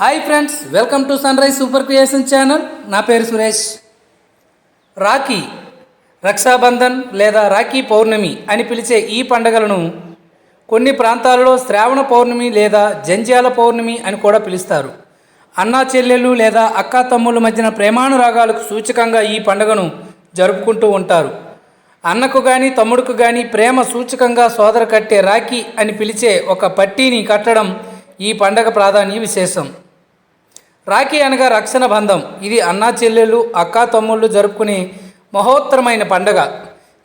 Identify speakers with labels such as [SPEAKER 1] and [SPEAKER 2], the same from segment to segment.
[SPEAKER 1] Hi friends welcome to sunrise super creation channel నా పేరు సురేష్. రాఖీ రక్షాబంధన్ లేదా రాఖీ పౌర్ణమి అని పిలిచే ఈ పండుగలను కొన్ని ప్రాంతాలలో శ్రావణ పౌర్ణమి లేదా జంధ్యాల పౌర్ణమి అని కూడా పిలుస్తారు. అన్నా చెల్లెళ్ళు లేదా అక్కా తమ్ముళ్ళ మధ్యన ప్రేమానురాగాలకు సూచకంగా ఈ పండుగను జరుపుకుంటూ ఉంటారు. అన్నకు కానీ తమ్ముడుకు కానీ ప్రేమ సూచకంగా సోదర కట్టే రాఖీ అని పిలిచే ఒక పట్టీని కట్టడం ఈ పండగ ప్రాధాన్య విశేషం. రాఖీ అనగా రక్షణ బంధం. ఇది అన్నా చెల్లెళ్ళు అక్కా తమ్ముళ్ళు జరుపుకునే మహోత్తరమైన పండగ.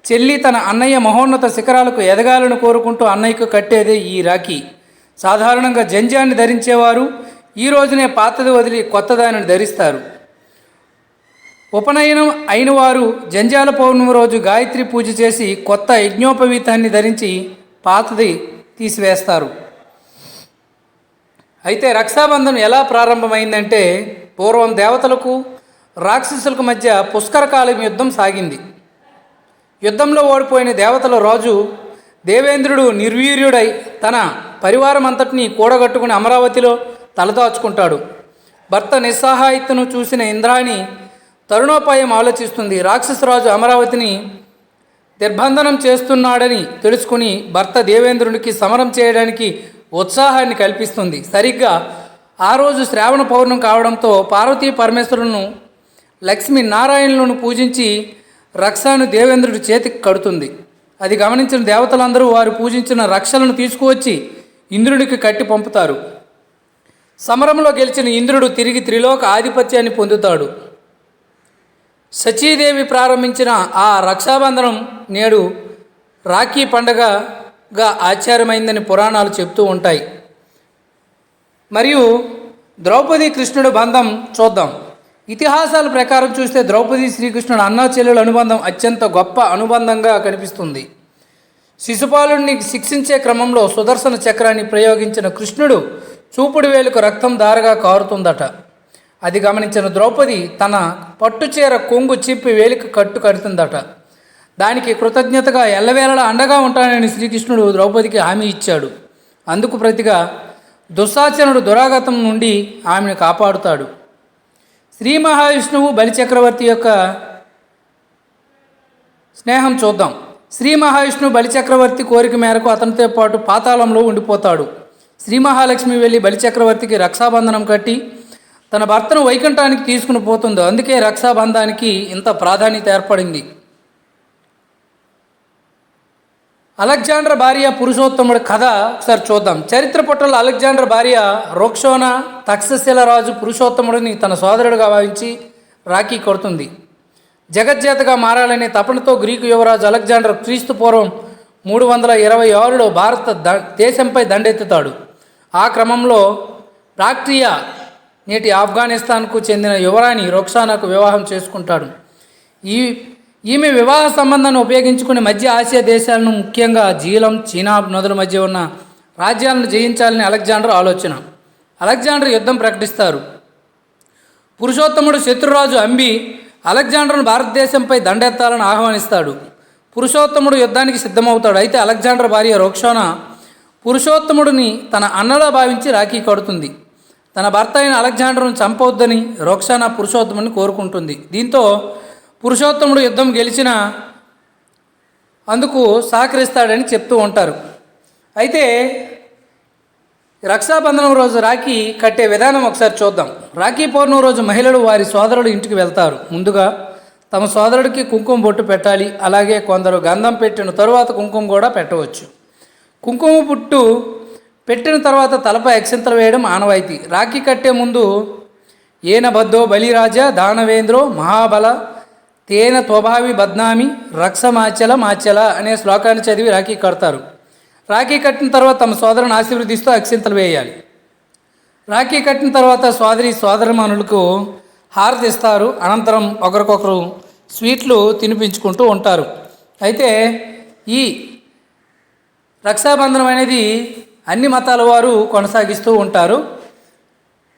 [SPEAKER 1] చెల్లి తన అన్నయ్య మహోన్నత శిఖరాలకు ఎదగాలని కోరుకుంటూ అన్నయ్యకు కట్టేదే ఈ రాఖీ. సాధారణంగా జంజాన్ని ధరించేవారు ఈ రోజునే పాతది వదిలి కొత్తదానిని ధరిస్తారు. ఉపనయనం అయిన వారు జంజాల పౌర్ణమి రోజు గాయత్రి పూజ చేసి కొత్త యజ్ఞోపవీతాన్ని ధరించి పాతది తీసివేస్తారు. అయితే రక్షాబంధం ఎలా ప్రారంభమైందంటే పూర్వం దేవతలకు రాక్షసులకు మధ్య పుష్కరకాలం యుద్ధం సాగింది. యుద్ధంలో ఓడిపోయిన దేవతల రాజు దేవేంద్రుడు నిర్వీర్యుడై తన పరివారం అంతటిని కూడగట్టుకుని అమరావతిలో తలదాచుకుంటాడు. భర్త నిస్సహాయితను చూసిన ఇంద్రాణి తరుణోపాయం ఆలోచిస్తుంది. రాక్షసరాజు అమరావతిని దిర్బంధనం చేస్తున్నాడని తెలుసుకుని భర్త దేవేంద్రునికి సమరం చేయడానికి ఉత్సాహాన్ని కల్పిస్తుంది. సరిగ్గా ఆ రోజు శ్రావణ పౌర్ణం కావడంతో పార్వతీ పరమేశ్వరులను లక్ష్మి నారాయణులను పూజించి రక్షను దేవేంద్రుడి చేతికి కడుతుంది. అది గమనించిన దేవతలందరూ వారు పూజించిన రక్షలను తీసుకువచ్చి ఇంద్రుడికి కట్టి పంపుతారు. సమరంలో గెలిచిన ఇంద్రుడు తిరిగి త్రిలోక ఆధిపత్యాన్ని పొందుతాడు. సచీదేవి ప్రారంభించిన ఆ రక్షాబంధనం నేడు రాఖీ పండగ గా ఆచారమైందని పురాణాలు చెప్తూ ఉంటాయి. మరియు ద్రౌపది కృష్ణుడు బంధం చూద్దాం. ఇతిహాసాల ప్రకారం చూస్తే ద్రౌపది శ్రీకృష్ణుడు అన్నా చెల్లెల అనుబంధం అత్యంత గొప్ప అనుబంధంగా కనిపిస్తుంది. శిశుపాలుడిని శిక్షించే క్రమంలో సుదర్శన చక్రాన్ని ప్రయోగించిన కృష్ణుడు చూపుడు వేలుకు రక్తం దారగా కారుతుందట. అది గమనించిన ద్రౌపది తన పట్టుచీర కొంగు చిప్పి వేలికి కట్టు కడుతుందట దానికి కృతజ్ఞతగా ఎల్లవేళలా అండగా ఉంటానని శ్రీకృష్ణుడు ద్రౌపదికి హామీ ఇచ్చాడు. అందుకు ప్రతిగా దుస్సాచనుడు దురాగతం నుండి ఆమెను కాపాడుతాడు. శ్రీ మహావిష్ణువు బలిచక్రవర్తి యొక్క స్నేహం చూద్దాం. శ్రీ మహావిష్ణువు బలిచక్రవర్తి కోరిక మేరకు అతనితో పాటు పాతాళంలో ఉండిపోతాడు. శ్రీ మహాలక్ష్మి వెళ్ళి బలిచక్రవర్తికి రక్షాబంధనం కట్టి తన భర్తను వైకుంఠానికి తీసుకుని పోతుంది. అందుకే రక్షాబంధానికి ఇంత ప్రాధాన్యత ఏర్పడింది. అలెగ్జాండర్ భార్య పురుషోత్తముడి కథ ఒకసారి చూద్దాం. చరిత్ర పుట్టలో అలెగ్జాండర్ భార్య రోక్షోనా తక్షశిల రాజు పురుషోత్తముడిని తన సోదరుడిగా భావించి రాఖీ కొడుతుంది. జగజ్జేతగా మారాలనే తపనతో గ్రీకు యువరాజు అలెగ్జాండర్ క్రీస్తు పూర్వం మూడు వందల ఇరవై ఆరులో భారత ద దేశంపై దండెత్తుతాడు. ఆ క్రమంలో ప్రాక్ట్రియా నేటి ఆఫ్ఘనిస్తాన్కు చెందిన యువరాణి రోక్షానాకు వివాహం చేసుకుంటాడు. ఈ ఈమె వివాహ సంబంధాన్ని ఉపయోగించుకుని మధ్య ఆసియా దేశాలను ముఖ్యంగా జీలం చీనా నదుల మధ్య ఉన్న రాజ్యాలను జయించాలని అలెగ్జాండర్ ఆలోచన. అలెగ్జాండర్ యుద్ధం ప్రకటిస్తారు. పురుషోత్తముడు శత్రురాజు అంబి అలెగ్జాండర్ను భారతదేశంపై దండెత్తాలని ఆహ్వానిస్తాడు. పురుషోత్తముడు యుద్ధానికి సిద్ధమవుతాడు. అయితే అలెగ్జాండర్ భార్య రోక్షోన పురుషోత్తముడిని తన అన్నలా భావించి రాఖీ కడుతుంది. తన భర్త అయిన అలెగ్జాండర్ను చంపవద్దని రోక్షానా పురుషోత్తముని కోరుకుంటుంది. దీంతో పురుషోత్తముడు యుద్ధం గెలిచిన అందుకు సహకరిస్తాడని చెప్తూ ఉంటారు. అయితే రక్షాబంధనం రోజు రాఖీ కట్టే విధానం ఒకసారి చూద్దాం. రాఖీ పౌర్ణమి రోజు మహిళలు వారి సోదరుడు ఇంటికి వెళ్తారు. ముందుగా తమ సోదరుడికి కుంకుమ బొట్టు పెట్టాలి. అలాగే కొందరు గంధం పెట్టిన తరువాత కుంకుమ కూడా పెట్టవచ్చు. కుంకుమ పుట్టు పెట్టిన తర్వాత తలపై అక్షంతలు వేయడం ఆనవాయితీ. రాఖీ కట్టే ముందు ఏనబద్దో బలిరాజ దానవేంద్రో మహాబల తేన త్వభావి బద్నామి రక్ష మాచల మాచల అనే శ్లోకాన్ని చదివి రాఖీ కడతారు. రాఖీ కట్టిన తర్వాత తమ సోదరుని ఆశీర్వదిస్తూ అక్షింతలు వేయాలి. రాఖీ కట్టిన తర్వాత సోదరి సోదరమనులకు హారతి ఇస్తారు అనంతరం ఒకరికొకరు స్వీట్లు తినిపించుకుంటూ ఉంటారు. అయితే ఈ రక్షాబంధనం అనేది అన్ని మతాల వారు కొనసాగిస్తూ ఉంటారు.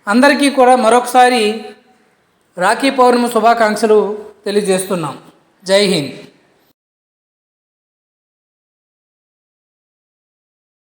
[SPEAKER 1] అందరికీ కూడా మరొకసారి రాఖీ పౌర్ణమి శుభాకాంక్షలు తెలియజేస్తున్నాం. జై హింద్.